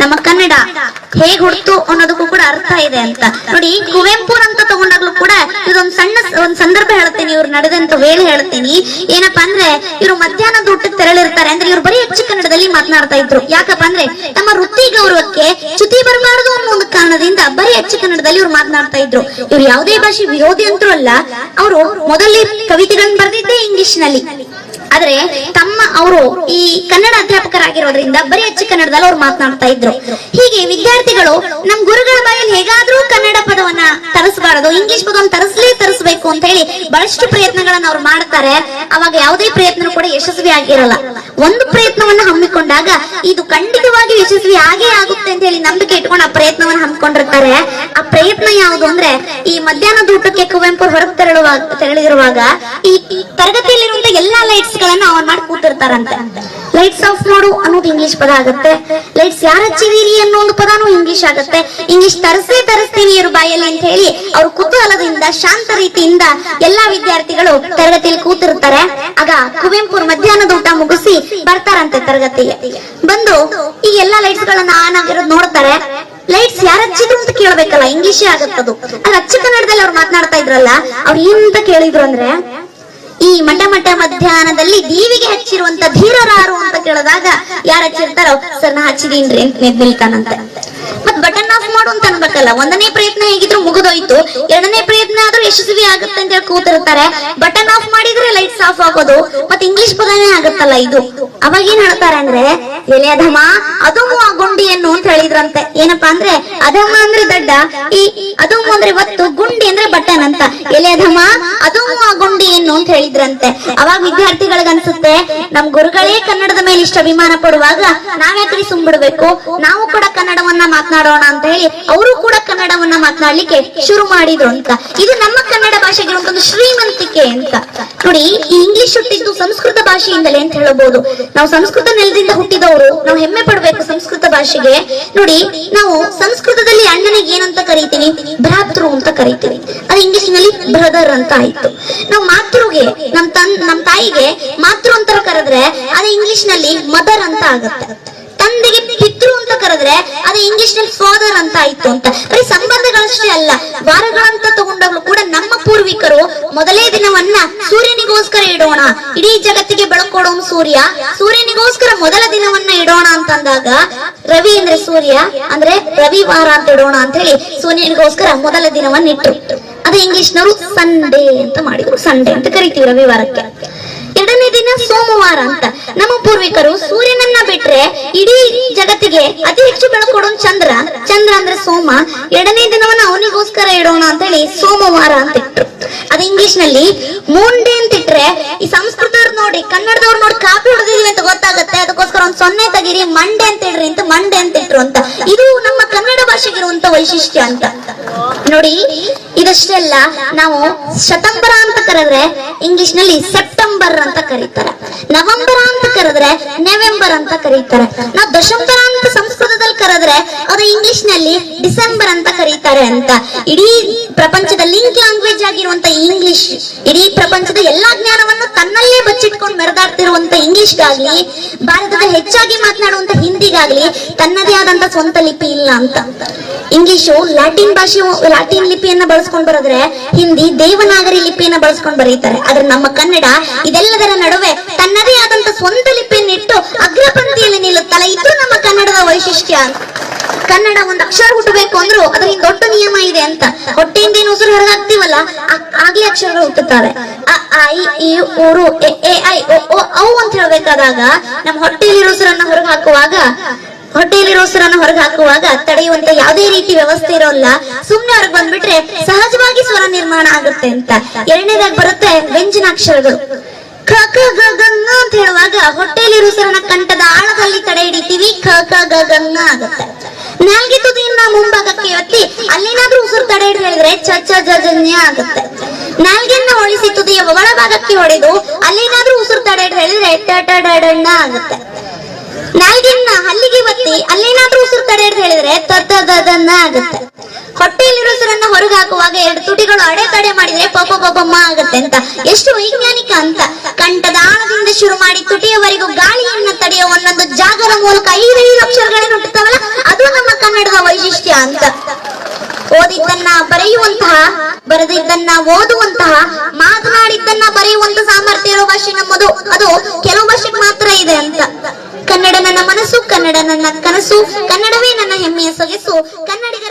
ನಮ್ಮ ಕನ್ನಡ ಹೇಗ್ ಹುಡ್ತು ಅನ್ನೋದಕ್ಕೂ ಕೂಡ ಅರ್ಥ ಇದೆ ಅಂತ. ನೋಡಿ ಕುವೆಂಪು ಅಂತ ತಗೊಂಡಾಗ್ಲೂ ಕೂಡ ಇದೊಂದು ಸಣ್ಣ ಒಂದ್ ಸಂದರ್ಭ ಹೇಳ್ತೀನಿ, ಇವ್ರು ನಡೆದಂತ ವೇಳೆ ಹೇಳ್ತೀನಿ. ಏನಪ್ಪಾ ಅಂದ್ರೆ, ಇವ್ರು ಮಧ್ಯಾಹ್ನದ ಊಟಕ್ಕೆ ತೆರಳಿರ್ತಾರೆ. ಅಂದ್ರೆ ಇವ್ರು ಬರೀ ಹೆಚ್ಚು ಕನ್ನಡದಲ್ಲಿ ಮಾತನಾಡ್ತಾ ಇದ್ರು. ಯಾಕಪ್ಪ ಅಂದ್ರೆ ತಮ್ಮ ವೃತ್ತಿ ಗೌರವಕ್ಕೆ ಚ್ಯುತಿ ಬರಬಾರದು ಅನ್ನೋ ಒಂದು ಕಾರಣದಿಂದ ಬರೀ ಹೆಚ್ಚು ಕನ್ನಡದಲ್ಲಿ ಇವ್ರು ಮಾತನಾಡ್ತಾ ಇದ್ರು. ಇವ್ರು ಯಾವುದೇ ಭಾಷೆ ವಿರೋಧಿ ಅಂತೂ ಅಲ್ಲ, ಅವರು ಮೊದಲೇ ಕವಿತೆಗಳನ್ನ ಬರೆದಿದ್ದೆ ಇಂಗ್ಲಿಷ್ನಲ್ಲಿ. ಆದ್ರೆ ತಮ್ಮ ಅವರು ಈ ಕನ್ನಡ ಅಧ್ಯಾಪಕರಾಗಿರೋದ್ರಿಂದ ಬರೀ ಹೆಚ್ಚು ಕನ್ನಡದಲ್ಲಿ ಅವ್ರು ಮಾತನಾಡ್ತಾ ಇದ್ರು. ಹೀಗೆ ವಿದ್ಯಾರ್ಥಿಗಳು ನಮ್ ಗುರುಗಳ ಬಾಯಲ್ಲಿ ಹೇಗಾದ್ರೂ ಕನ್ನಡ ಪದವನ್ನ ತರಿಸಬಾರದು, ಇಂಗ್ಲಿಷ್ ಪದವನ್ನು ತರಿಸಲೇ ತರಿಸಬೇಕು ಅಂತ ಹೇಳಿ ಬಹಳಷ್ಟು ಪ್ರಯತ್ನಗಳನ್ನ ಅವ್ರು ಮಾಡ್ತಾರೆ. ಅವಾಗ ಯಾವುದೇ ಪ್ರಯತ್ನ ಕೂಡ ಯಶಸ್ವಿ ಆಗಿರಲ್ಲ. ಒಂದು ಪ್ರಯತ್ನವನ್ನ ಹಮ್ಮಿಕೊಂಡಾಗ ಇದು ಖಂಡಿತವಾಗಿ ಯಶಸ್ವಿ ಆಗೇ ಆಗುತ್ತೆ ಅಂತ ಹೇಳಿ ನಂಬಿಕೆ ಇಟ್ಕೊಂಡು ಆ ಪ್ರಯತ್ನವನ್ನ ಹಮ್ಮಿಕೊಂಡಿರ್ತಾರೆ. ಆ ಪ್ರಯತ್ನ ಯಾವುದು ಅಂದ್ರೆ ಈ ಮಧ್ಯಾಹ್ನದ ಊಟಕ್ಕೆ ಕುವೆಂಪು ಹೊರಗೆ ತೆರಳುವಾಗ ತೆರಳಿರುವಾಗ ಈ ಈ ತರಗತಿಯಲ್ಲಿರುವಂತ ಎಲ್ಲಾ ಲೈಟ್ಸ್ ಗಳನ್ನ ಆನ್ ಮಾಡಿ ಕೂತಿರ್ತಾರಂತೆ. ಲೈಟ್ಸ್ ಆಫ್ ಮಾಡು ಅನ್ನೋದು ಇಂಗ್ಲಿಷ್ ಪದ ಆಗುತ್ತೆ. ಲೈಟ್ಸ್ ಯಾರ ಹಚ್ಚಿದೀರಿ ಅನ್ನೋ ಒಂದು ಪದಾನು ಇಂಗ್ಲಿಷ್ ಆಗುತ್ತೆ. ಇಂಗ್ಲಿಷ್ ತರಿಸೇ ತರಿಸ್ತೀವಿ ಇವ್ರ ಬಾಯಲ್ಲಿ ಅಂತ ಹೇಳಿ ಅವ್ರ ಕುತೂಹಲದಿಂದ, ಶಾಂತ ರೀತಿಯಿಂದ ಎಲ್ಲಾ ವಿದ್ಯಾರ್ಥಿಗಳು ತರಗತಿಯಲ್ಲಿ ಕೂತಿರ್ತಾರೆ. ಆಗ ಕುವೆಂಪು ಅವ್ರು ಮಧ್ಯಾಹ್ನದ ಊಟ ಮುಗಿಸಿ ಬರ್ತಾರಂತೆ ತರಗತಿಗೆ. ಬಂದು ಈ ಎಲ್ಲಾ ಲೈಟ್ಸ್ ಗಳನ್ನ ಆನ್ ಆಗಿರೋದು ನೋಡ್ತಾರೆ. ಲೈಟ್ಸ್ ಯಾರು ಹಚ್ಚಿದ್ರು ಅಂತ ಕೇಳ್ಬೇಕಲ್ಲ ಇಂಗ್ಲಿಷೇ ಆಗತ್ತದು. ಅದು ಅಚ್ಚ ಕನ್ನಡದಲ್ಲಿ ಅವ್ರು ಮಾತನಾಡ್ತಾ ಇದ್ರಲ್ಲ, ಅವ್ರು ಏನಂತ ಕೇಳಿದ್ರು ಅಂದ್ರೆ ಈ ಮಠ ಮಠ ಮಧ್ಯಾಹ್ನದಲ್ಲಿ ದೀವಿಗೆ ಹಚ್ಚಿರುವಂತ ಧೀರರಾರು ಅಂತ ಕೇಳಿದಾಗ ಯಾರು ಹಚ್ಚಿರ್ತಾರೋ ಸರ್ ನಾ ಹಚ್ಚಿದೀನ್ರಿ ಅಂತ ನಿಲ್ತಾನಂತೆ. ಮತ್ ಬಟನ್ ಆಫ್ ಮಾಡು ಅಂತ ಅನ್ಬೇಕಲ್ಲ, ಒಂದನೇ ಪ್ರಯತ್ನ ಹೇಗಿದ್ರು ಮುಗಿದೋಯ್ತು, ಎರಡನೇ ಪ್ರಯತ್ನ ಆದ್ರೂ ಯಶಸ್ವಿ ಆಗುತ್ತೆ ಅಂತ ಹೇಳಿ ಕೂತಿರ್ತಾರೆ. ಬಟನ್ ಆಫ್ ಮಾಡಿದ್ರೆ ಲೈಟ್ಸ್ ಆಫ್ ಆಗೋದು, ಮತ್ತೆ ಇಂಗ್ಲಿಷ್ ಪದನೇ ಆಗುತ್ತಲ್ಲ ಇದು. ಅವಾಗ ಏನ್ ಹೇಳ್ತಾರೆ ಅಂದ್ರೆ ಎಲೆ ಅಧಮ ಅದಮು ಆ ಗುಂಡಿಯನ್ನು ಅಂತ ಹೇಳಿದ್ರಂತೆ. ಏನಪ್ಪಾ ಅಂದ್ರೆ ಅಧಮ ಅಂದ್ರೆ ದಡ್ಡ, ಈ ಅದಮು ಅಂದ್ರೆ ಒತ್ತು, ಗುಂಡಿ ಅಂದ್ರೆ ಬಟನ್ ಅಂತ ಎಲೆ ಅಧಮ ಅದಮು ಆ ಗುಂಡಿಯನ್ನು ಅಂತ ಹೇಳಿದ್ರಂತೆ. ಅವಾಗ ವಿದ್ಯಾರ್ಥಿಗಳಿಗನ್ಸುತ್ತೆ, ನಮ್ ಗುರುಗಳೇ ಕನ್ನಡದ ಮೇಲೆ ಇಷ್ಟ ಅಭಿಮಾನ ಪಡುವಾಗ ನಾವ್ಯಾಕ್ರಿ ಸುಮ್ಬಿಡ್ಬೇಕು? ನಾವು ಕೂಡ ಕನ್ನಡವನ್ನ ಮಾತನಾಡೋಣ ಅಂತ ಹೇಳಿ ಅವರು ಕೂಡ ಕನ್ನಡವನ್ನ ಮಾತನಾಡ್ಲಿಕ್ಕೆ ಶುರು ಮಾಡಿದ್ರು ಅಂತ. ಇದು ನಮ್ಮ ಕನ್ನಡ ಭಾಷೆಗೆ ಒಂದು ಶ್ರೀಮಂತಿಕೆ ಅಂತ. ನೋಡಿ, ಈ ಇಂಗ್ಲಿಷ್ ಹುಟ್ಟಿದ್ದು ಸಂಸ್ಕೃತ ಭಾಷೆಯಿಂದಲೇ ಅಂತ ಹೇಳಬಹುದು. ನಾವು ಸಂಸ್ಕೃತ ನೆಲದಿಂದ ಹುಟ್ಟಿದವರು ನಾವು ಹೆಮ್ಮೆ ಪಡ್ಬೇಕು ಸಂಸ್ಕೃತ ಭಾಷೆಗೆ. ನೋಡಿ, ನಾವು ಸಂಸ್ಕೃತದಲ್ಲಿ ಅಣ್ಣನಿಗೆ ಏನಂತ ಕರಿತೀವಿ ಭ್ರಾತೃ ಅಂತ ಕರಿತೀವಿ. ಅದು ಇಂಗ್ಲಿಷ್ನಲ್ಲಿ ಬ್ರದರ್ ಅಂತ ಆಯ್ತು. ನಾವು ಮಾತೃಗೆ ನಮ್ ತನ್ ನಮ್ ತಾಯಿಗೆ ಮಾತೃ ಅಂತ ಕರೆದ್ರೆ ಅದು ಇಂಗ್ಲಿಷ್ನಲ್ಲಿ ಮದರ್ ಅಂತ ಆಗುತ್ತೆ. ತಂದೆಗೆ ಪಿತೃ ಅದು ಇಂಗ್ಲಿಷ್ನಲ್ಲಿ ಫಾದರ್ ಅಂತ ಆಯ್ತು ಅಂತ. ಬರೀ ಸಂಬಂಧಗಳಷ್ಟೇ ಅಲ್ಲ, ವಾರಗಳಂತ ತಗೊಂಡಾಗ್ಲೂ ಕೂಡ ನಮ್ಮ ಪೂರ್ವಿಕರು ಮೊದಲೇ ದಿನವನ್ನ ಸೂರ್ಯನಿಗೋಸ್ಕರ ಇಡೋಣ. ಇಡೀ ಜಗತ್ತಿಗೆ ಬೆಳಕೊಡೋನು ಸೂರ್ಯ. ಸೂರ್ಯನಿಗೋಸ್ಕರ ಮೊದಲ ದಿನವನ್ನ ಇಡೋಣ ಅಂತಂದಾಗ ರವಿ ಅಂದ್ರೆ ಸೂರ್ಯ, ಅಂದ್ರೆ ರವಿವಾರ ಅಂತ ಇಡೋಣ ಅಂತ ಹೇಳಿ ಸೂರ್ಯನಿಗೋಸ್ಕರ ಮೊದಲ ದಿನವನ್ನ ಇಟ್ಟರು ಅದು ಇಂಗ್ಲಿಷ್ ನವರು ಸಂಡೇ ಅಂತ ಮಾಡಿದ್ರು. ಸಂಡೇ ಅಂತ ಕರಿತೀವಿ ರವಿವಾರಕ್ಕೆ. ದಿನ ಸೋಮವಾರ ಅಂತ. ನಮ್ಮ ಪೂರ್ವಿಕರು ಸೂರ್ಯನನ್ನ ಬಿಟ್ರೆ ಇಡೀ ಜಗತ್ತಿಗೆ ಅತಿ ಹೆಚ್ಚು ಬೆಳಕು ಕೊಡೋನ್ ಚಂದ್ರ. ಚಂದ್ರ ಅಂದ್ರೆ ಸೋಮ. ಎರಡನೇ ದಿನವನ್ನ ಅವನಿಗೋಸ್ಕರ ಇಡೋಣ ಅಂತ ಹೇಳಿ ಸೋಮವಾರ ಅಂತ ಇಟ್ರು. ಅದು ಇಂಗ್ಲಿಷ್ನಲ್ಲಿ ಮೂಂಡೆ ಅಂತ ಇಟ್ರೆ ಈ ಸಂಸ್ಕೃತವ್ರು ನೋಡಿ, ಕನ್ನಡದವ್ರು ನೋಡಿ ಕಾಪಿ ಹೊಡೆದಿದ್ವಿ ಅಂತ ಗೊತ್ತಾಗುತ್ತೆ. ಅದಕ್ಕೋಸ್ಕರ ಒಂದ್ ಸೊನ್ನೆ ತಗಿರಿ ಮಂಡೆ ಅಂತ ಹೇಳ್ರಿ ಅಂತ ಮಂಡೆ ಅಂತ ಇಟ್ರು ಅಂತ. ಇದು ನಮ್ಮ ಕನ್ನಡ ಭಾಷೆಗಿರುವಂತ ವೈಶಿಷ್ಟ್ಯ ಅಂತ. ನೋಡಿ, ಇದಷ್ಟೇ ಅಲ್ಲ, ನಾವು ಶತಂಬರ ಅಂತ ಕರೆದ್ರೆ ಇಂಗ್ಲಿಷ್ನಲ್ಲಿ ಸೆಪ್ಟೆಂಬರ್ ಅಂತ ಕರೀತಾರೆ. ನವೆಂಬರ್ ಅಂತ ಕರೆದ್ರೆ ನವೆಂಬರ್ ಅಂತ ಕರೀತಾರೆ. ನಾವು ದಶಂಬರ ಇಂಗ್ಲಿಷ್ನಲ್ಲಿ ಡಿಸೆಂಬರ್ ಅಂತ ಕರೀತಾರೆ ಅಂತ. ಇಡೀ ಪ್ರಪಂಚದ ಲಿಂಕ್ ಲ್ಯಾಂಗ್ವೇಜ್ ಆಗಿರುವಂತ ಇಂಗ್ಲಿಷ್, ಇಡೀ ಪ್ರಪಂಚದ ಎಲ್ಲಾ ಜ್ಞಾನವನ್ನು ತನ್ನಲ್ಲೇ ಬಚ್ಚಿಟ್ಕೊಂಡು ಮೆರೆದಾಡ್ತಿರುವಂತ ಇಂಗ್ಲಿಷ್ಗಾಗ್ಲಿ, ಭಾರತದ ಹೆಚ್ಚಾಗಿ ಮಾತನಾಡುವಂತ ಹಿಂದಿಗಾಗ್ಲಿ, ತನ್ನದೇ ಆದಂತ ಸ್ವಂತ ಲಿಪಿ ಇಲ್ಲ ಅಂತ. ಇಂಗ್ಲಿಷು ಲ್ಯಾಟಿನ್ ಭಾಷೆ, ಲ್ಯಾಟಿನ್ ಲಿಪಿಯನ್ನ ಬಳಸ್ಕೊಂಡ್ ಬರೆದ್ರೆ ಹಿಂದಿ ದೇವನಾಗರಿ ಲಿಪಿಯನ್ನ ಬಳಸ್ಕೊಂಡ್ ಬರೀತಾರೆ. ಆದ್ರೆ ನಮ್ಮ ಕನ್ನಡ ಇದೆಲ್ಲದರ ನಡುವೆ ತನ್ನದೇ ಆದಂತ ಸ್ವಂತ ಲಿಪಿಯನ್ನಿಟ್ಟು ಅಗ್ರಪಂಕ್ತಿಯಲ್ಲಿ ನಿಲ್ಲುತ್ತಲ್ಲ ಇದು ನಮ್ಮ ಕನ್ನಡದ ವೈಶಿಷ್ಟ್ಯ ಕನ್ನಡ ಒಂದು ಅಕ್ಷರ ಹುಟ್ಟಬೇಕು ಅಂದ್ರೂ ಅದ್ರ ದೊಡ್ಡ ನಿಯಮ ಇದೆ ಅಂತ. ಹೊಟ್ಟೆಯಿಂದ ಏನು ಉಸಿರು ಹೊರಗಾಗ್ತೀವಲ್ಲ ಆಗ್ಲೇ ಅಕ್ಷರಗಳು ಹುಟ್ಟುತ್ತವೆ. ಆ, ಇ, ಎ, ಐ ಓ, ಔ ಅಂತ ಹೇಳ್ಬೇಕಾದಾಗ ನಮ್ಮ ಹೊಟ್ಟೆಯಲ್ಲಿರೋ ಉಸಿರನ್ನ ಹೊರಗೆ ಹಾಕುವಾಗ ಹೊಟ್ಟೆಯಲ್ಲಿರೋ ಉಸಿರನ್ನ ಹೊರಗೆ ಹಾಕುವಾಗ ತಡೆಯುವಂತ ಯಾವುದೇ ರೀತಿ ವ್ಯವಸ್ಥೆ ಇರೋಲ್ಲ. ಸುಮ್ನೆ ಹೊರಗೆ ಬಂದ್ಬಿಟ್ರೆ ಸಹಜವಾಗಿ ಸ್ವರ ನಿರ್ಮಾಣ ಆಗುತ್ತೆ ಅಂತ. ಎರಡನೇದಾಗಿ ಬರುತ್ತೆ ವ್ಯಂಜನಾಕ್ಷರಗಳು. ಕ ಖ ಗ ಗ ಂಗ ಅಂತ ಹೇಳುವಾಗ ಹೊಟ್ಟೆಯಲ್ಲಿ ಉಸಿರನ್ನ ಕಂಠದ ಆಳದಲ್ಲಿ ತಡೆ ಹಿಡಿತೀವಿ. ಖ ಖ ಗ ಗ ಂಗ ಆಗುತ್ತೆ ನಾಲ್ಗೆ ತುದಿಯನ್ನ ಮುಂಭಾಗಕ್ಕೆ ಎತ್ತಿ ಅಲ್ಲೇನಾದ್ರೂ ಉಸಿರು ತಡೆ ಹಿಡಿದು ಹೇಳಿದ್ರೆ ಚ ಚ, ಜ ಜ ಜ್ಞ ಆಗುತ್ತೆ. ನಾಲ್ಗೆಯನ್ನ ಹೊಳಿಸಿ ತುದಿಯ ಒಳಭಾಗಕ್ಕೆ ಹೊಡೆದು ಅಲ್ಲೇನಾದ್ರೂ ಉಸಿರು ತಡೆ ಹಿಡಿದು ಹೇಳಿದ್ರೆ ಟ ಟ, ಡ ಡ, ಣ ಆಗುತ್ತೆ. ನಾಲ್ಗೆನ್ನ ಹಲ್ಲಿಗೆ ಒತ್ತಿ ಅಲ್ಲೇನಾದ್ರೂ ಉಸಿರು ತಡೆ ಹಿಡಿದು ಹೇಳಿದ್ರೆ ತ ತ, ದ ದ, ನ ಆಗುತ್ತೆ. ಹೊಟ್ಟೆಯಲ್ಲಿರೋ ಉಸಿರನ್ನ ಹೊರಗೆ ಹಾಕುವಾಗ ಎರಡು ತುಟಿಗಳು ಅಡೆತಡೆ ಮಾಡಿದ್ರೆ ಪಪ ಪಪಮ್ಮ ಆಗುತ್ತೆ ಅಂತ. ಎಷ್ಟು ವೈಜ್ಞಾನಿಕ ಅಂತ. ಕಂಠದ ಆಳದಿಂದ ಶುರು ಮಾಡಿ ತುಟಿಯವರೆಗೂ ಗಾಳಿಯನ್ನು ತಡೆಯುವ ಒಂದೊಂದು ಜಾಗರ ಮೂಲಕ ಐದೈದು ಅಕ್ಷರಗಳೇ ಹುಟ್ಟುತ್ತವಲ್ಲ ಅದು ನಮ್ಮ ಕನ್ನಡದ ವೈಶಿಷ್ಟ್ಯ ಅಂತ. ಓದಿದ್ದನ್ನ ಬರೆಯುವಂತಹ, ಬರೆದಿದ್ದನ್ನ ಓದುವಂತಹ, ಮಾತನಾಡಿದ್ದನ್ನ ಬರೆಯುವಂತ ಸಾಮರ್ಥ್ಯ ಇರೋ ಭಾಷೆ ನಮ್ಮದು. ಅದು ಕೆಲವು ಭಾಷೆಗೆ ಮಾತ್ರ ಇದೆ ಅಂತ. ಕನ್ನಡ ನನ್ನ ಮನಸ್ಸು, ಕನ್ನಡ ನನ್ನ ಕನಸು, ಕನ್ನಡವೇ ನನ್ನ ಹೆಮ್ಮೆಯ ಸೊಗಸು. ಕನ್ನಡಿಗರ